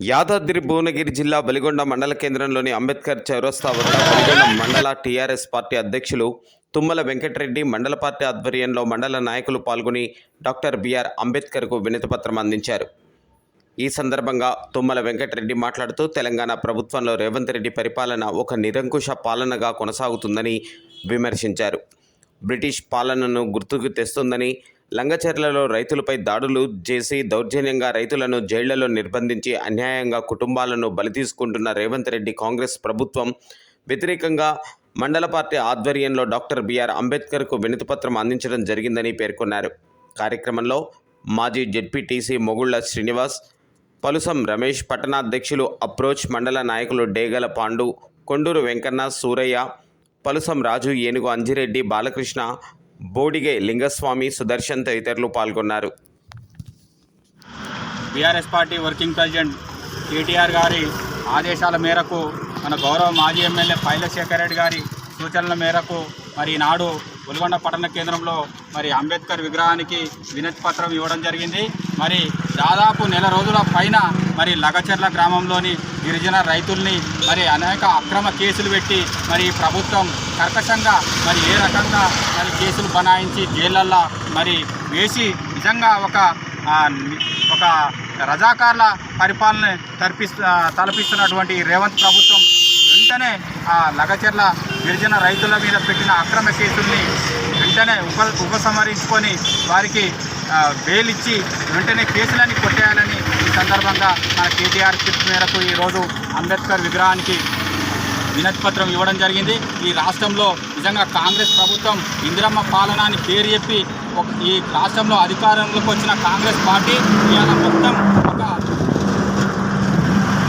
యాదాద్రి భువనగిరి జిల్లా బలిగొండ మండల కేంద్రంలోని అంబేద్కర్ చౌరస్తా వద్ద బలిగొండ మండల టీఆర్ఎస్ పార్టీ అధ్యక్షులు తుమ్మల వెంకటరెడ్డి మండల పార్టీ ఆధ్వర్యంలో మండల నాయకులు పాల్గొని డాక్టర్ బిఆర్ అంబేద్కర్కు వినతిపత్రం అందించారు. ఈ సందర్భంగా తుమ్మల వెంకటరెడ్డి మాట్లాడుతూ తెలంగాణ ప్రభుత్వంలో రేవంత్ రెడ్డి పరిపాలన ఒక నిరంకుశ పాలనగా కొనసాగుతుందని విమర్శించారు. బ్రిటిష్ పాలనను గుర్తుకు తెస్తుందని లంగచెర్లలో రైతులపై దాడులు చేసి దౌర్జన్యంగా రైతులను జైళ్ళలో నిర్బంధించి అన్యాయంగా కుటుంబాలను బలి తీసుకుంటున్న రేవంత్ రెడ్డి కాంగ్రెస్ ప్రభుత్వం వ్యతిరేకంగా మండల పార్టీ ఆధ్వర్యంలో డాక్టర్ బిఆర్ అంబేద్కర్కు వినతిపత్రం అందించడం జరిగిందని పేర్కొన్నారు. కార్యక్రమంలో మాజీ జెడ్పీటీసీ మొగుళ్ళ శ్రీనివాస్ పలుసం రమేష్ పట్టణాధ్యక్షులు అప్రోచ్ మండల నాయకులు డేగల పాండు కొండూరు వెంకన్న సూరయ్య పలుసం రాజు ఏనుగు అంజిరెడ్డి బాలకృష్ణ బోడిగే లింగస్వామి సుదర్శన్ తదితరులు పాల్గొన్నారు. BRS party working president KTR గారి ఆదేశాల మేరకు మన గౌరవ మాజీ ఎమ్మెల్యే పైలశేఖర్ రెడ్డి గారి సూచనల మేరకు మరి నాడు ఉల్లిగొండ పట్టణ కేంద్రంలో మరి అంబేద్కర్ విగ్రహానికి వినతి పత్రం ఇవ్వడం జరిగింది. మరి దాదాపు నెల రోజుల పైన మరి లగచెర్ల గ్రామంలోని గిరిజన రైతుల్ని మరి అనేక అక్రమ కేసులు పెట్టి మరి ప్రభుత్వం కర్కశంగా మరి ఏ రకంగా మరి కేసులు బనాయించి జైళ్ళల్లో మరి వేసి నిజంగా ఒక ఒక రజాకార్ల పరిపాలన తర్పిస్తు తలపిస్తున్నటువంటి రేవంత్ ప్రభుత్వం వెంటనే ఆ లగచెర్ల గిరిజన రైతుల మీద పెట్టిన అక్రమ కేసుల్ని వెంటనే ఉప ఉపసంహరించుకొని వారికి బెయిల్ ఇచ్చి వెంటనే కేసులని కొట్టేయాలని ఈ సందర్భంగా మన కేటీఆర్ పిలుపు మేరకు ఈరోజు అంబేద్కర్ విగ్రహానికి వినతిపత్రం ఇవ్వడం జరిగింది. ఈ రాష్ట్రంలో నిజంగా కాంగ్రెస్ ప్రభుత్వం ఇందిరమ్మ పాలన అని పేరు చెప్పి ఒక ఈ రాష్ట్రంలో అధికారంలోకి వచ్చిన కాంగ్రెస్ పార్టీ ఇవాళ మొత్తం ఒక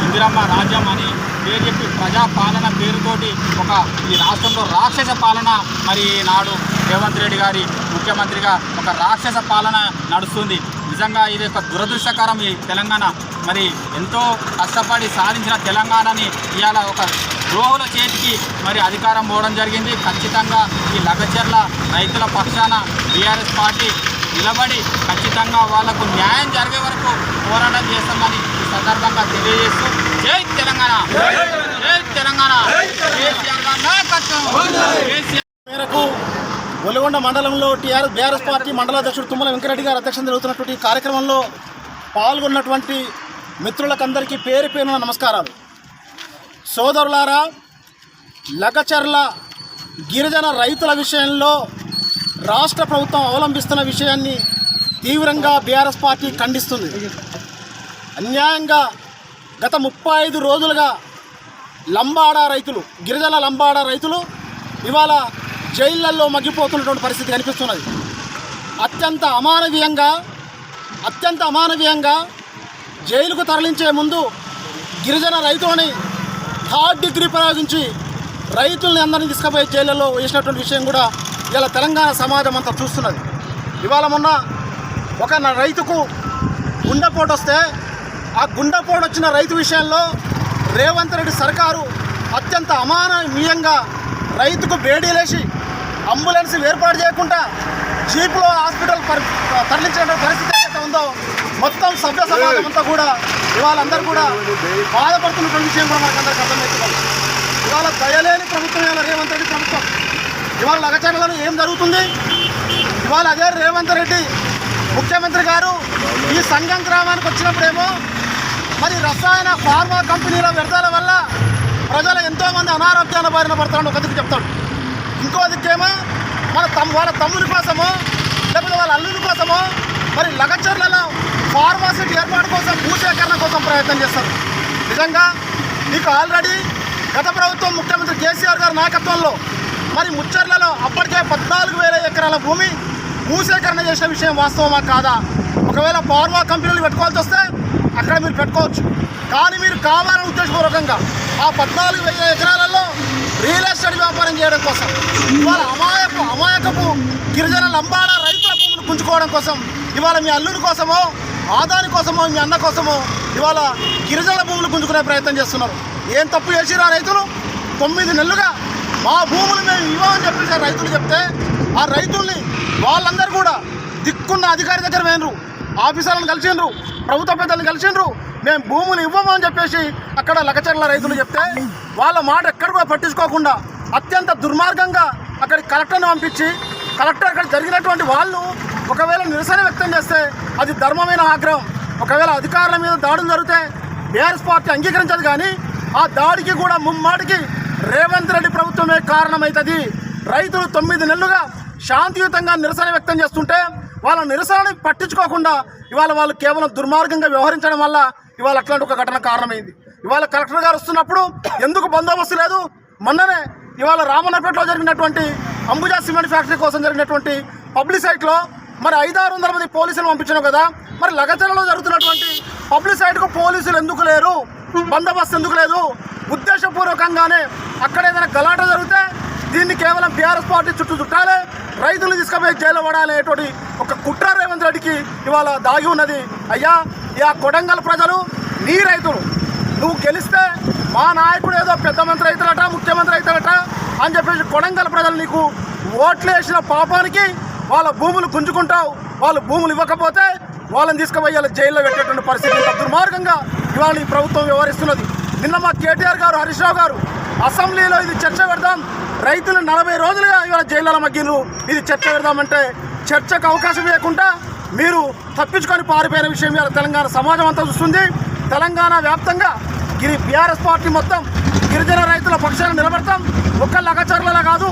ఇందిరమ్మ రాజ్యం అని పేరు చెప్పి ప్రజాపాలన పేరుతోటి ఒక ఈ రాష్ట్రంలో రాక్షస పాలన మరి నాడు రేవంత్ రెడ్డి గారి ముఖ్యమంత్రిగా ఒక రాక్షస పాలన నడుస్తుంది. నిజంగా ఇది ఒక దురదృష్టకరం ఈ తెలంగాణ. మరి ఎంతో కష్టపడి సాధించిన తెలంగాణని ఇవాళ ఒక ద్రోహుల చేతికి మరి అధికారం పోవడం జరిగింది. ఖచ్చితంగా ఈ లగచర్ల రైతుల పక్షాన బీఆర్ఎస్ పార్టీ నిలబడి ఖచ్చితంగా వాళ్ళకు న్యాయం జరిగే వరకు పోరాటం చేస్తామని ఈ సందర్భంగా తెలియజేస్తూ జై తెలంగాణ. జై తెలంగాణ. మేరకు ఒలిగొండ మండలంలో టీఆర్ఎస్ బీఆర్ఎస్ పార్టీ మండలాధ్యక్షుడు తుమ్మల వెంకరెడ్డి గారు అధ్యక్షత జరుగుతున్నటువంటి కార్యక్రమంలో పాల్గొన్నటువంటి మిత్రులకందరికీ పేరు పేరున నమస్కారాలు. సోదరులారా లగచర్ల గిరిజన రైతుల విషయంలో రాష్ట్ర ప్రభుత్వం అవలంబిస్తున్న విషయాన్ని తీవ్రంగా బీఆర్ఎస్ పార్టీ ఖండిస్తుంది. అన్యాయంగా గత ముప్పై ఐదు రోజులుగా లంబాడా రైతులు గిరిజన లంబాడా రైతులు ఇవాళ జైళ్ళల్లో మగ్గిపోతున్నటువంటి పరిస్థితి కనిపిస్తున్నది. అత్యంత అమానవీయంగా అత్యంత అమానవీయంగా జైలుకు తరలించే ముందు గిరిజన రైతులని థర్డ్ డిగ్రీ ప్రయోగించి రైతుల్ని అందరినీ తీసుకుపోయి జైళ్ళలో వేసినటువంటి విషయం కూడా ఇలా తెలంగాణ సమాజం అంతా చూస్తున్నది. ఇవాళ మొన్న ఒక రైతుకు గుండెపోటు వస్తే ఆ గుండెపోటు వచ్చిన రైతు విషయంలో రేవంత్ రెడ్డి సర్కారు అత్యంత అమానవీయంగా రైతుకు బేడీలేసి అంబులెన్స్ ఏర్పాటు చేయకుండా జీపులో హాస్పిటల్ పరి తరలించిన పరిస్థితి ఏదైతే ఉందో మొత్తం సభ్య సమాజం అంతా కూడా ఇవాళందరూ కూడా బాధపడుతున్నటువంటి విషయం కూడా మనకు అందరికీ అర్థమవుతుంది. ఇవాళ దయలేని ప్రభుత్వం ఇవాళ రేవంత్ రెడ్డి ప్రభుత్వం. ఇవాళ లగచర్లలో ఏం జరుగుతుంది? ఇవాళ అదే రేవంత్ రెడ్డి ముఖ్యమంత్రి గారు ఈ సంఘం గ్రామానికి వచ్చినప్పుడేమో మరి రసాయన ఫార్మా కంపెనీల వ్యర్థాల వల్ల ప్రజలు ఎంతోమంది అనారోగ్యాన్ని బారిన పడతాడు ఒక దిక్కు చెప్తాడు. ఇంకో దిక్కేమో మన తమ్ వాళ్ళ తమ్ముని కోసమో లేకపోతే వాళ్ళ అల్లుని కోసమో మరి లగచర్లలో ఫార్మాసిటీ ఏర్పాటు కోసం భూసేకరణ కోసం ప్రయత్నం చేస్తారు. నిజంగా మీకు ఆల్రెడీ గత ప్రభుత్వం ముఖ్యమంత్రి కేసీఆర్ గారి నాయకత్వంలో మరి ముచ్చర్లలో అప్పటికే పద్నాలుగు వేల ఎకరాల భూమి భూసేకరణ చేసిన విషయం వాస్తవమా కాదా? ఒకవేళ ఫార్మా కంపెనీలు పెట్టుకోవాల్సి వస్తే అక్కడ మీరు పెట్టుకోవచ్చు. కానీ మీరు కావాలని ఉద్దేశపూర్వకంగా ఆ పద్నాలుగు వేల ఎకరాలలో రియల్ ఎస్టేట్ వ్యాపారం చేయడం కోసం ఇవాళ అమాయకు అమాయకపు గిరిజన లంబాడ రైతుల భూములు పుంజుకోవడం కోసం ఇవాళ మీ అల్లుడి కోసమో ఆదాని కోసమో మీ అన్న కోసమో ఇవాళ గిరిజన భూములు పుంజుకునే ప్రయత్నం చేస్తున్నారు. ఏం తప్పు చేసిరు ఆ రైతులు? తొమ్మిది నెలలుగా మా భూములు మేము ఇవ్వమని చెప్పేసి ఆ రైతులు చెప్తే ఆ రైతుల్ని వాళ్ళందరూ కూడా దిక్కున్న అధికారి దగ్గర పోయినరు ఆఫీసర్లను కలిసిండ్రు ప్రభుత్వ పెద్దలు కలిసిండ్రు. మేము భూములు ఇవ్వమని చెప్పేసి అక్కడ లకచర్ల రైతులు చెప్తే వాళ్ళ మాట ఎక్కడ కూడా పట్టించుకోకుండా అత్యంత దుర్మార్గంగా అక్కడికి కలెక్టర్ని పంపించి కలెక్టర్ అక్కడ జరిగినటువంటి వాళ్ళు ఒకవేళ నిరసన వ్యక్తం చేస్తే అది ధర్మమైన ఆగ్రహం. ఒకవేళ అధికారుల మీద దాడులు జరిగితే బీఆర్ఎస్ పార్టీ అంగీకరించదు కానీ ఆ దాడికి కూడా ముమ్మాటికి రేవంత్ రెడ్డి ప్రభుత్వమే కారణమవుతుంది రైతులు తొమ్మిది నెలలుగా శాంతియుతంగా నిరసన వ్యక్తం చేస్తుంటే వాళ్ళ నిరసనని పట్టించుకోకుండా ఇవాళ వాళ్ళు కేవలం దుర్మార్గంగా వ్యవహరించడం వల్ల ఇవాళ అట్లాంటి ఒక ఘటన కారణమైంది. ఇవాళ కలెక్టర్ గారు వస్తున్నప్పుడు ఎందుకు బందోబస్తు లేదు? మొన్ననే ఇవాళ రామన్నపేటలో జరిగినటువంటి అంబుజా సిమెంట్ ఫ్యాక్టరీ కోసం జరిగినటువంటి పబ్లిసైట్లో మరి ఐదారు వందల మంది పోలీసులు పంపించడం కదా. మరి లగచనలో జరుగుతున్నటువంటి పబ్లిసైట్కు పోలీసులు ఎందుకు లేరు? బందోబస్తు ఎందుకు లేదు? ఉద్దేశపూర్వకంగానే అక్కడ ఏదైనా గలాట జరిగితే దీన్ని కేవలం టీఆర్ఎస్ పార్టీ చుట్టూ చుట్టాలే రైతులు తీసుకుపోయి జైలు పడాలనేటువంటి ఒక కుట్ర రేవంత్ రెడ్డికి ఇవాళ దాగి ఉన్నది. అయ్యా ఈ ఆ కొడంగల్ ప్రజలు నీ రైతులు నువ్వు గెలిస్తే మా నాయకుడు ఏదో పెద్ద మంత్రి అవుతాడట ముఖ్యమంత్రి అవుతాడట అని చెప్పేసి కొడంగల్ ప్రజలు నీకు ఓట్లు వేసిన పాపానికి వాళ్ళ భూములు గుంజుకుంటావు. వాళ్ళు భూములు ఇవ్వకపోతే వాళ్ళని తీసుకుపోయి వాళ్ళ జైల్లో పెట్టేటువంటి పరిస్థితి దుర్మార్గంగా ఇవాళ ఈ ప్రభుత్వం వ్యవహరిస్తున్నది. నిన్న మా కేటీఆర్ గారు హరీష్ రావు గారు అసెంబ్లీలో ఇది చర్చ పెడదాం రైతులు నలభై రోజులుగా ఇవాళ జైల్లో మగ్గిరు ఇది చర్చ పెడదామంటే చర్చకు అవకాశం లేకుండా మీరు తప్పించుకొని పారిపోయిన విషయం ఇవాళ తెలంగాణ సమాజం అంతా చూస్తుంది. తెలంగాణ వ్యాప్తంగా గిరి బీఆర్ఎస్ పార్టీ మొత్తం గిరిజన రైతుల పక్షాన నిలబడతాం. ఒక్క లగచర్లలా కాదు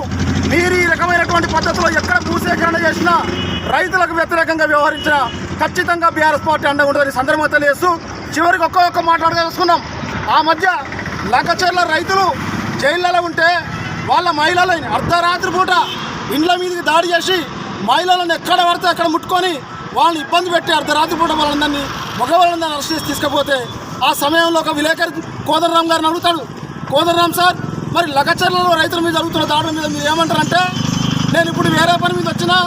మీరు ఈ రకమైనటువంటి పద్ధతిలో ఎక్కడ భూసేకరణ చేసినా రైతులకు వ్యతిరేకంగా వ్యవహరించినా ఖచ్చితంగా బీఆర్ఎస్ పార్టీ అండగా ఉంటుందని సందర్భంగా తెలియజేస్తూ చివరికి ఒక్కొక్క ఒక్క మాట్లాడదలుచుకున్నాం ఆ మధ్య లగచర్ల రైతులు జైళ్ళలో ఉంటే వాళ్ళ మహిళలని అర్ధరాత్రి పూట ఇండ్ల మీదకి దాడి చేసి మహిళలను ఎక్కడ పడితే అక్కడ ముట్టుకొని వాళ్ళని ఇబ్బంది పెట్టి అర్ధరాత్రి పూట వాళ్ళందరినీ మగవాళ్ళందరినీ అరెస్ట్ చేసి తీసుకపోతే ఆ సమయంలో ఒక విలేకరి కోదరరామ్ గారిని అడుగుతాడు. కోదరరామ్ సార్ మరి లగచర్లలో రైతుల మీద జరుగుతున్న దాడుల మీద మీరు ఏమంటారంటే నేను ఇప్పుడు వేరే పని మీద వచ్చినా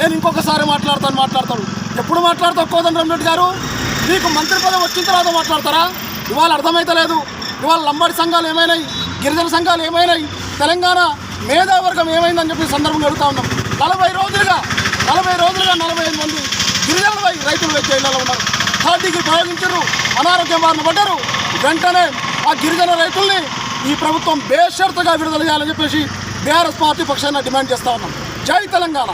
నేను ఇంకొకసారి మాట్లాడతాను మాట్లాడతాను. ఎప్పుడు మాట్లాడతావు కోదండరామ్ రెడ్డి గారు? మీకు మంత్రి పదవి వచ్చిన తర్వాత మాట్లాడతారా? ఇవాళ అర్థమైతలేదు. ఇవాళ లంబాడి సంఘాలు ఏమైనాయి? గిరిజన సంఘాలు ఏమైనాయి? తెలంగాణ మేధావర్గం ఏమైందని చెప్పి సందర్భంగా అడుగుతా ఉన్నాం. నలభై రోజులుగా నలభై రోజులుగా నలభై ఐదు మంది గిరిజనులపై రైతులు జైల్లో ఉన్నారు. థర్డ్ డిగ్రీ ప్రయోగించారు అనారోగ్యం బారిన పడ్డారు. వెంటనే ఆ గిరిజన రైతుల్ని ఈ ప్రభుత్వం బేషరతుగా విడుదల చేయాలని చెప్పేసి బీఆర్ఎస్ పార్టీ పక్షాన డిమాండ్ చేస్తా ఉన్నాం. జై తెలంగాణ.